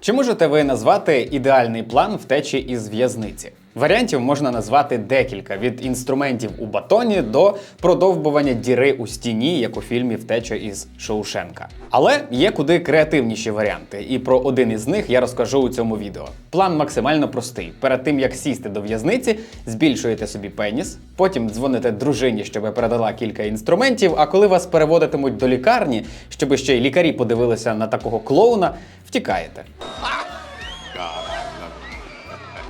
Чи можете ви назвати ідеальний план втечі із в'язниці? Варіантів можна назвати декілька: від інструментів у батоні до продовбування діри у стіні, як у фільмі Втеча із Шоушенка. Але є куди креативніші варіанти, і про один із них я розкажу у цьому відео. План максимально простий. Перед тим як сісти до в'язниці, збільшуєте собі пеніс, потім дзвоните дружині, щоб передала кілька інструментів. А коли вас переводитимуть до лікарні, щоб ще й лікарі подивилися на такого клоуна, втікаєте.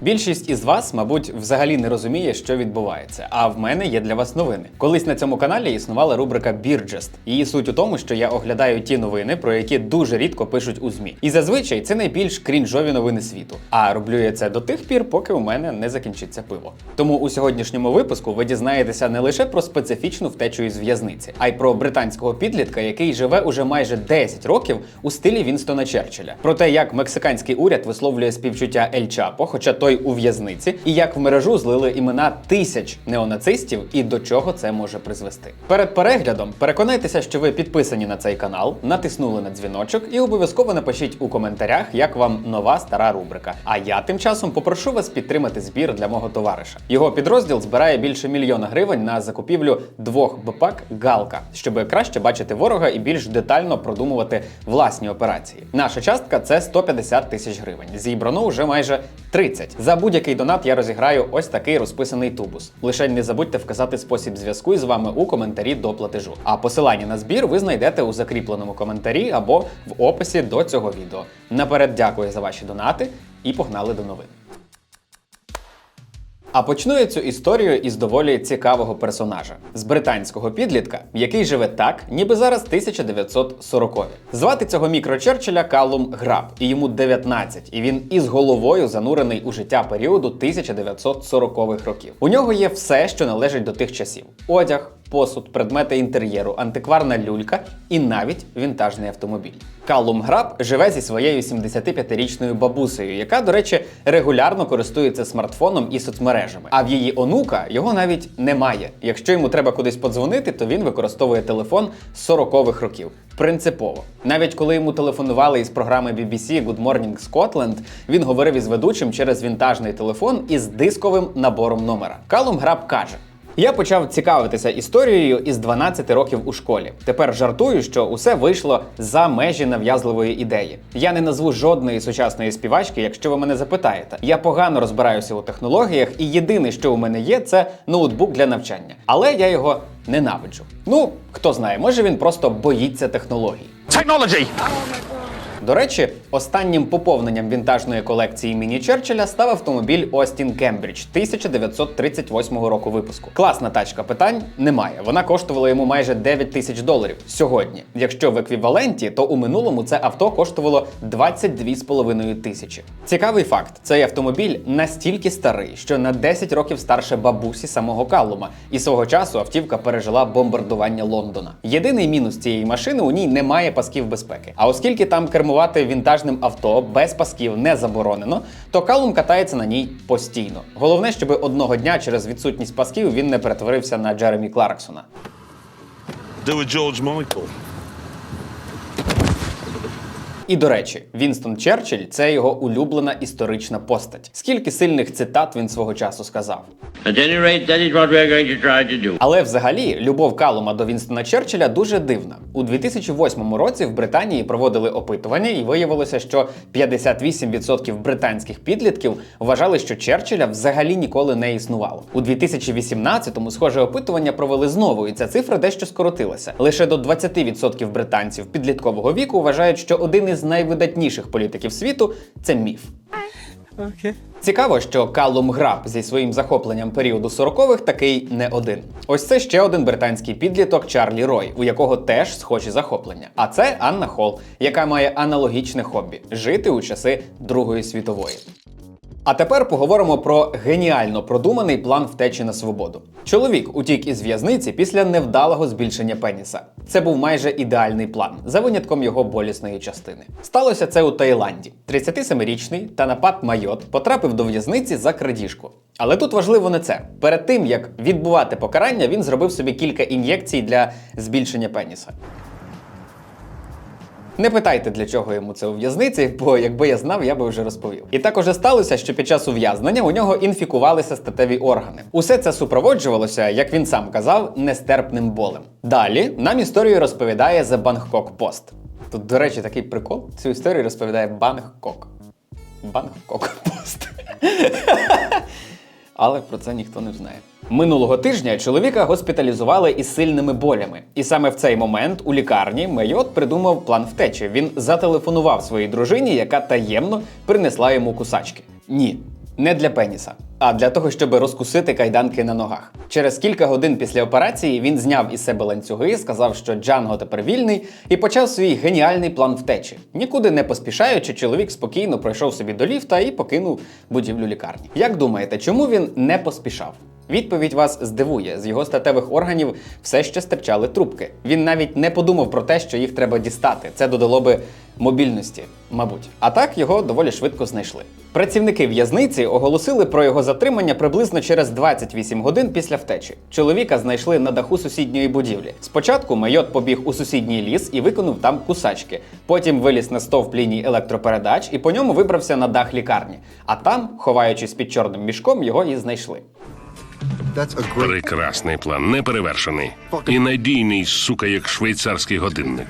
Більшість із вас, мабуть, взагалі не розуміє, що відбувається. А в мене є для вас новини. Колись на цьому каналі існувала рубрика Бірджест. Її суть у тому, що я оглядаю ті новини, про які дуже рідко пишуть у ЗМІ. І зазвичай це найбільш крінжові новини світу. А роблю я це до тих пір, поки у мене не закінчиться пиво. Тому у сьогоднішньому випуску ви дізнаєтеся не лише про специфічну втечу із в'язниці, а й про британського підлітка, який живе уже майже 10 років у стилі Вінстона Черчилля. Про те, як мексиканський уряд висловлює співчуття Ель Чапо, хоча той у в'язниці, і як в мережу злили імена тисяч неонацистів і до чого це може призвести. Перед переглядом переконайтеся, що ви підписані на цей канал, натиснули на дзвіночок і обов'язково напишіть у коментарях, як вам нова стара рубрика. А я тим часом попрошу вас підтримати збір для мого товариша. Його підрозділ збирає більше мільйона гривень на закупівлю двох БПАК Галка, щоб краще бачити ворога і більш детально продумувати власні операції. Наша частка це 150 тисяч гривень. Зібрано вже майже 30. За будь-який донат я розіграю ось такий розписаний тубус. Лише не забудьте вказати спосіб зв'язку із вами у коментарі до платежу. А посилання на збір ви знайдете у закріпленому коментарі або в описі до цього відео. Наперед дякую за ваші донати і погнали до новин. А почну я цю історію із доволі цікавого персонажа з британського підлітка, який живе так, ніби зараз 1940-ві. Звати цього мікрочерчеля Калум Граб, і йому 19, і він із головою занурений у життя періоду 1940-х років. У нього є все, що належить до тих часів: одяг. Посуд, предмети інтер'єру, антикварна люлька і навіть вінтажний автомобіль. Калум Граб живе зі своєю 75-річною бабусею, яка, до речі, регулярно користується смартфоном і соцмережами. А в її онука його навіть немає. Якщо йому треба кудись подзвонити, то він використовує телефон з 40-х років. Принципово. Навіть коли йому телефонували із програми BBC Good Morning Scotland, він говорив із ведучим через вінтажний телефон із дисковим набором номера. Калум Граб каже. Я почав цікавитися історією із 12 років у школі. Тепер жартую, що усе вийшло за межі нав'язливої ідеї. Я не назву жодної сучасної співачки, якщо ви мене запитаєте. Я погано розбираюся у технологіях, і єдине, що у мене є, це ноутбук для навчання. Але я його ненавиджу. Ну, хто знає, може він просто боїться технологій. Technology! До речі, останнім поповненням вінтажної колекції міні Черчилля став автомобіль Остін Кембридж 1938 року випуску. Класна тачка питань немає. Вона коштувала йому майже 9 тисяч доларів сьогодні. Якщо в еквіваленті, то у минулому це авто коштувало 22,5 тисячі. Цікавий факт: цей автомобіль настільки старий, що на 10 років старше бабусі самого Каллума, і свого часу автівка пережила бомбардування Лондона. Єдиний мінус цієї машини у ній немає пасків безпеки. А оскільки там кермувати вінтажним авто без пасків не заборонено, то Калум катається на ній постійно. Головне, щоб одного дня через відсутність пасків він не перетворився на Джеремі Кларксона. Do a George Michael. І до речі, Вінстон Черчилль це його улюблена історична постать. Скільки сильних цитат він свого часу сказав. At any rate, that is what we are going to try to do. Але взагалі любов Калума до Вінстона Черчилля дуже дивна. У 2008 році в Британії проводили опитування, і виявилося, що 58% британських підлітків вважали, що Черчилля взагалі ніколи не існувало. У 2018-му схоже опитування провели знову, і ця цифра дещо скоротилася. Лише до 20% британців підліткового віку вважають, що один із найвидатніших політиків світу це міф. Цікаво, що Калум Граб зі своїм захопленням періоду 40-х такий не один. Ось це ще один британський підліток Чарлі Рой, у якого теж схожі захоплення. А це Анна Холл, яка має аналогічне хобі жити у часи Другої світової. А тепер поговоримо про геніально продуманий план втечі на свободу. Чоловік утік із в'язниці після невдалого збільшення пеніса. Це був майже ідеальний план, за винятком його болісної частини. Сталося це у Таїланді. 37-річний Танапат Майот потрапив до в'язниці за крадіжку. Але тут важливо не це. Перед тим як відбувати покарання, він зробив собі кілька ін'єкцій для збільшення пеніса. Не питайте, для чого йому це у в'язниці, бо якби я знав, я би вже розповів. І так уже сталося, що під час ув'язнення у нього інфікувалися статеві органи. Усе це супроводжувалося, як він сам казав, нестерпним болем. Далі нам історію розповідає The Bangkok Post. Тут, до речі, такий прикол. Цю історію розповідає Бангкок. Бангкок Пост. Але про це ніхто не знає. Минулого тижня чоловіка госпіталізували із сильними болями. І саме в цей момент у лікарні Майот придумав план втечі. Він зателефонував своїй дружині, яка таємно принесла йому кусачки. Ні, не для пеніса, а для того, щоб розкусити кайданки на ногах. Через кілька годин після операції він зняв із себе ланцюги, сказав, що Джанго тепер вільний, і почав свій геніальний план втечі. Нікуди не поспішаючи, чоловік спокійно пройшов собі до ліфта і покинув будівлю лікарні. Як думаєте, чому він не поспішав? Відповідь вас здивує. З його статевих органів все ще стирчали трубки. Він навіть не подумав про те, що їх треба дістати. Це додало би мобільності, мабуть. А так його доволі швидко знайшли. Працівники в'язниці оголосили про його затримання приблизно через 28 годин після втечі. Чоловіка знайшли на даху сусідньої будівлі. Спочатку майот побіг у сусідній ліс і виконав там кусачки. Потім виліз на стовп ліній електропередач і по ньому вибрався на дах лікарні. А там, ховаючись під чорним мішком, його і знайшли. Прекрасний план, неперевершений. І надійний, сука, як швейцарський годинник.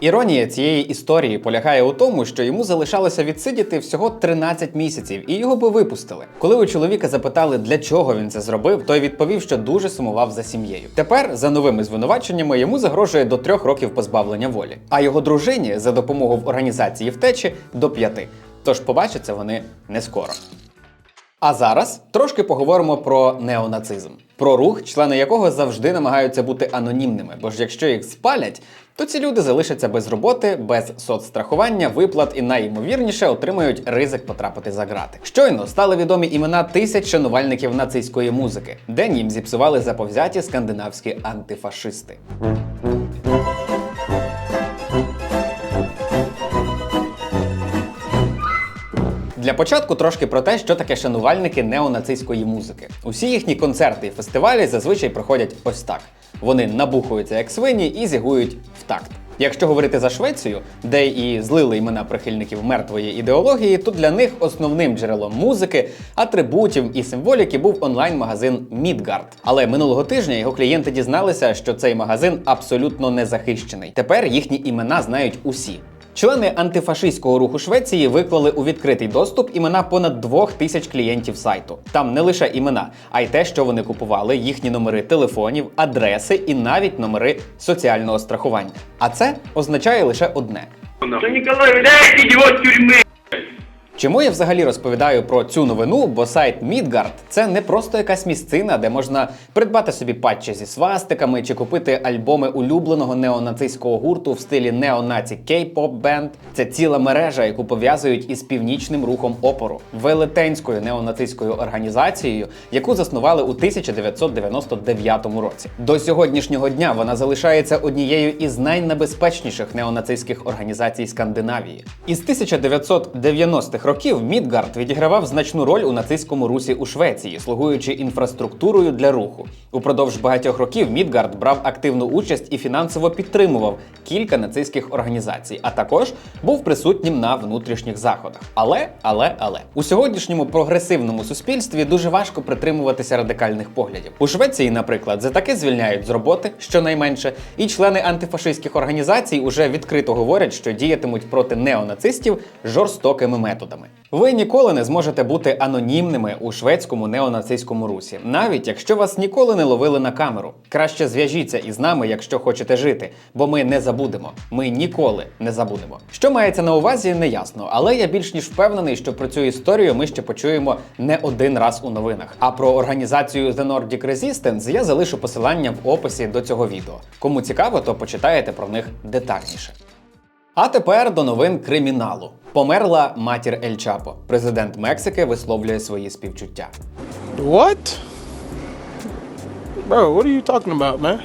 Іронія цієї історії полягає у тому, що йому залишалося відсидіти всього 13 місяців, і його би випустили. Коли у чоловіка запитали, для чого він це зробив, той відповів, що дуже сумував за сім'єю. Тепер за новими звинуваченнями йому загрожує до трьох років позбавлення волі, а його дружині за допомогу в організації втечі до п'яти. Тож побачаться вони не скоро. А зараз трошки поговоримо про неонацизм, про рух, члени якого завжди намагаються бути анонімними, бо ж якщо їх спалять, то ці люди залишаться без роботи, без соцстрахування, виплат і найімовірніше отримають ризик потрапити за грати. Щойно стали відомі імена тисяч шанувальників нацистської музики, день їм зіпсували заповзяті скандинавські антифашисти. Для початку трошки про те, що таке шанувальники неонацистської музики. Усі їхні концерти і фестивалі зазвичай проходять ось так: вони набухуються як свині і зігують в такт. Якщо говорити за Швецію, де і злили імена прихильників мертвої ідеології, то для них основним джерелом музики, атрибутів і символіки був онлайн-магазин Midgard. Але минулого тижня його клієнти дізналися, що цей магазин абсолютно не захищений. Тепер їхні імена знають усі. Члени антифашистського руху Швеції виклали у відкритий доступ імена понад двох тисяч клієнтів сайту. Там не лише імена, а й те, що вони купували, їхні номери телефонів, адреси і навіть номери соціального страхування. А це означає лише одне: его с тюрьмы! Чому я взагалі розповідаю про цю новину? Бо сайт Midgard – це не просто якась місцина, де можна придбати собі патчі зі свастиками чи купити альбоми улюбленого неонацистського гурту в стилі неонаці кей-поп бенд. Це ціла мережа, яку пов'язують із північним рухом опору, велетенською неонацистською організацією, яку заснували у 1999 році. До сьогоднішнього дня вона залишається однією із найнебезпечніших неонацистських організацій Скандинавії. Із 1990-х років Мідгард відігравав значну роль у нацистському русі у Швеції, слугуючи інфраструктурою для руху. Упродовж багатьох років Мідгард брав активну участь і фінансово підтримував кілька нацистських організацій, а також був присутнім на внутрішніх заходах. Але, але, але у сьогоднішньому прогресивному суспільстві дуже важко притримуватися радикальних поглядів. У Швеції, наприклад, за таке звільняють з роботи щонайменше, і члени антифашистських організацій уже відкрито говорять, що діятимуть проти неонацистів жорстокими методами. Ви ніколи не зможете бути анонімними у шведському неонацистському русі, навіть якщо вас ніколи не ловили на камеру. Краще зв'яжіться із нами, якщо хочете жити, бо ми не забудемо. Ми ніколи не забудемо. Що мається на увазі, не ясно, але я більш ніж впевнений, що про цю історію ми ще почуємо не один раз у новинах. А про організацію The Nordic Resistance я залишу посилання в описі до цього відео. Кому цікаво, то почитаєте про них детальніше. А тепер до новин криміналу. Померла матір Ель Чапо. Президент Мексики висловлює свої співчуття. What? Bro, what are you talking about, man?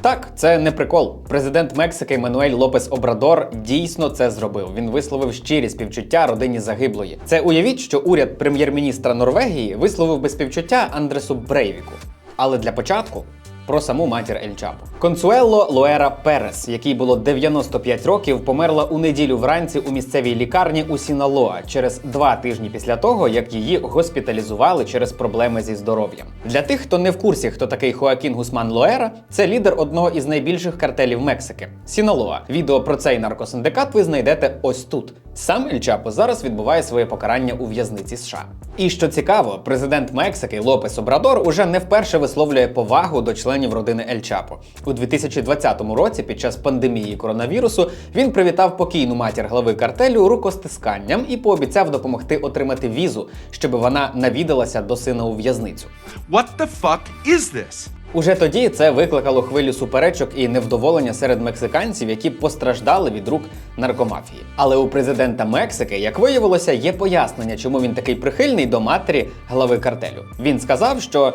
Так, це не прикол. Президент Мексики Мануель Лопес Обрадор дійсно це зробив. Він висловив щирі співчуття родині загиблої. Це уявіть, що уряд прем'єр-міністра Норвегії висловив би співчуття Андресу Брейвіку. Але для початку про саму матір Ель Чапо. Консуело Лоера Перес, якій було 95 років, померла у неділю вранці у місцевій лікарні у Сіналоа через два тижні після того, як її госпіталізували через проблеми зі здоров'ям. Для тих, хто не в курсі, хто такий Хоакін Гусман Лоера, це лідер одного із найбільших картелів Мексики Сіналоа. Відео про цей наркосиндикат ви знайдете ось тут. Сам Ель Чапо зараз відбуває своє покарання у в'язниці США. І що цікаво, президент Мексики Лопес Обрадор уже не вперше висловлює повагу до членів родини Ель Чапо. У 2020 році, під час пандемії коронавірусу, він привітав покійну матір глави картелю рукостисканням і пообіцяв допомогти отримати візу, щоб вона навідалася до сина у в'язницю. What the fuck is this? Уже тоді це викликало хвилю суперечок і невдоволення серед мексиканців, які постраждали від рук наркомафії. Але у президента Мексики, як виявилося, є пояснення, чому він такий прихильний до матері глави картелю. Він сказав, що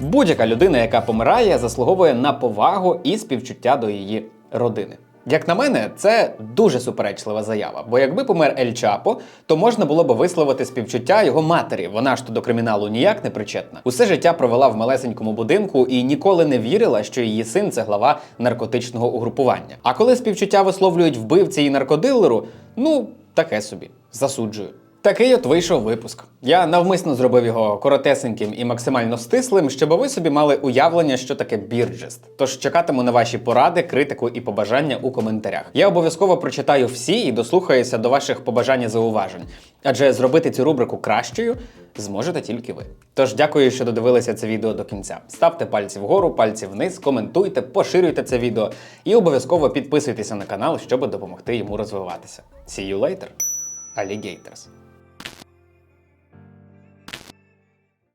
будь-яка людина, яка помирає, заслуговує на повагу і співчуття до її родини. Як на мене, це дуже суперечлива заява. Бо якби помер Ель Чапо, то можна було б висловити співчуття його матері. Вона ж то до криміналу ніяк не причетна. Усе життя провела в малесенькому будинку і ніколи не вірила, що її син це глава наркотичного угрупування. А коли співчуття висловлюють вбивці і наркодилеру, ну таке собі засуджую. Такий от вийшов випуск. Я навмисно зробив його коротесеньким і максимально стислим, щоб ви собі мали уявлення, що таке бірджест. Тож чекатиму на ваші поради, критику і побажання у коментарях. Я обов'язково прочитаю всі і дослухаюся до ваших побажань і зауважень. Адже зробити цю рубрику кращою зможете тільки ви. Тож дякую, що додивилися це відео до кінця. Ставте пальці вгору, пальці вниз, коментуйте, поширюйте це відео і обов'язково підписуйтеся на канал, щоб допомогти йому розвиватися. See you later, alligators!